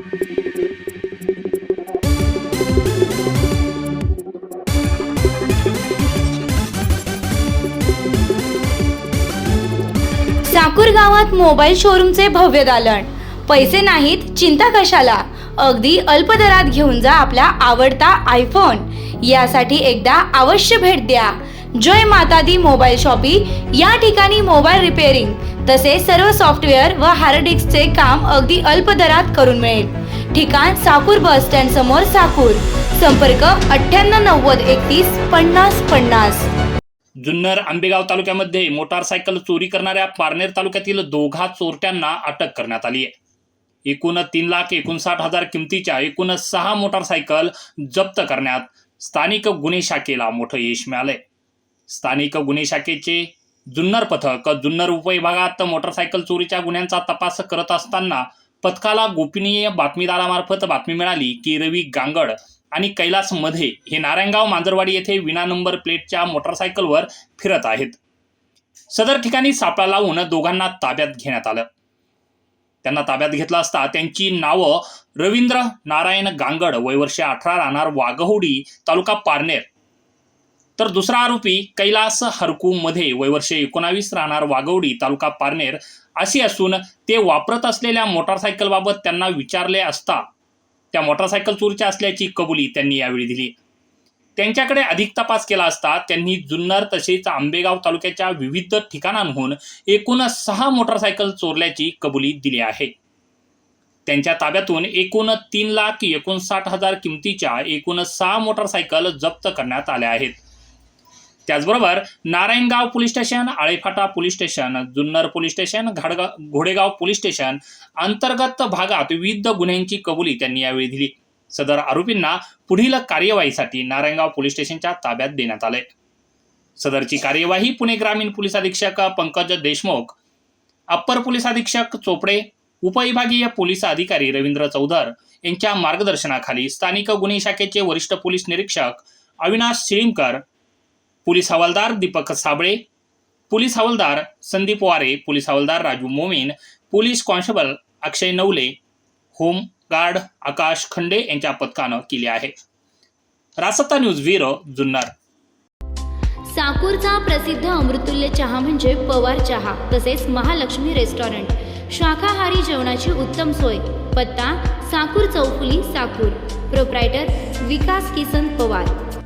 साकूर गावात मोबाईल शोरूमचे भव्य दालन. पैसे नाहीत चिंता कशाला? अगदी अल्प दरात घेऊन जा आपला आवडता आयफोन यासाठी एकदा अवश्य भेट द्या. जय माता दी मोबाईल शॉपी या ठिकाणी मोबाईल रिपेअरिंग तसेच सर्व सॉफ्टवेअर व हार्ड डिस्कचे काम अगदी अल्प दरात करून मिळेल. ठिकाण साकूर बस स्टँड समोर साकूर. संपर्क अठ्ठ्याण्णव नव्वद एकतीस पन्नास पन्नास. जुन्नर आंबेगाव तालुक्यामध्ये मोटारसायकल चोरी करणाऱ्या पारनेर तालुक्यातील दोघा चोरट्यांना अटक करण्यात आली आहे. एकूण तीन लाख एकोणसाठ हजार किमतीच्या एकूण सहा मोटारसायकल जप्त करण्यात स्थानिक गुन्हे शाखेला मोठं यश मिळालंय. स्थानिक गुन्हे शाखेचे जुन्नर पथक जुन्नर उपविभागात मोटारसायकल चोरीच्या गुन्ह्यांचा तपास करत असताना पथकाला गोपनीय बातमीदारामार्फत बातमी मिळाली की रवी गांगड आणि कैलासमध्ये हे नारायणगाव मांजरवाडी येथे विना नंबर प्लेटच्या मोटरसायकलवर फिरत आहेत. सदर ठिकाणी सापळा लावून दोघांना ताब्यात घेण्यात आलं. त्यांना ताब्यात घेतलं असता त्यांची नावं रवींद्र नारायण गांगड वयवर्षे अठरा राहणार वाघहोडी तालुका पारनेर तर दुसरा आरोपी कैलास हरकू मध्ये वयवर्षे एकोणावीस राहणार वाघवडी तालुका पारनेर अशी असून ते वापरत असलेल्या मोटारसायकलबाबत त्यांना विचारले असता त्या मोटारसायकल चोरीच्या असल्याची कबुली त्यांनी यावेळी दिली. त्यांच्याकडे अधिक तपास केला असता त्यांनी जुन्नर तसेच आंबेगाव तालुक्याच्या विविध ठिकाणांहून एकूण सहा मोटारसायकल चोरल्याची कबुली दिली आहे. त्यांच्या ताब्यातून एकूण तीन लाख एकोणसाठ हजार किमतीच्या एकूण सहा मोटारसायकल जप्त करण्यात आल्या आहेत. त्याचबरोबर Narayangaon police station Alephata police station Junnar police station घाडगाव घोडेगाव police station अंतर्गत भागात विविध गुन्ह्यांची कबुली त्यांनी यावेळी दिली. सदर आरोपींना पुढील कार्यवाहीसाठी नारायणगाव पोलीस स्टेशनच्या ताब्यात देण्यात आले सदरची कार्यवाही पुणे ग्रामीण पोलीस अधीक्षक पंकज देशमुख अप्पर पोलीस अधीक्षक चोपडे उपविभागीय पोलीस अधिकारी रवींद्र चौधर यांच्या मार्गदर्शनाखाली स्थानिक गुन्हे शाखेचे वरिष्ठ पोलीस निरीक्षक अविनाश शिळीमकर पोलीस हवालदार दीपक साबळे पोलीस हवालदार संदीप वारे पोलीस हवालदार Raju Momin police constable Akshay Navale home guard Akash Khande यांच्या पथकानं केली आहे रासत्ता न्यूज व्हिरो जुन्नर. साकूरचा प्रसिद्ध अमृतुल्य चहा म्हणजे पवार चहा तसेच महालक्ष्मी रेस्टॉरंट. शाकाहारी जेवणाची उत्तम सोय. पत्ता साकूर चौफुली साकूर. प्रोप्रायटर विकास किसन पवार.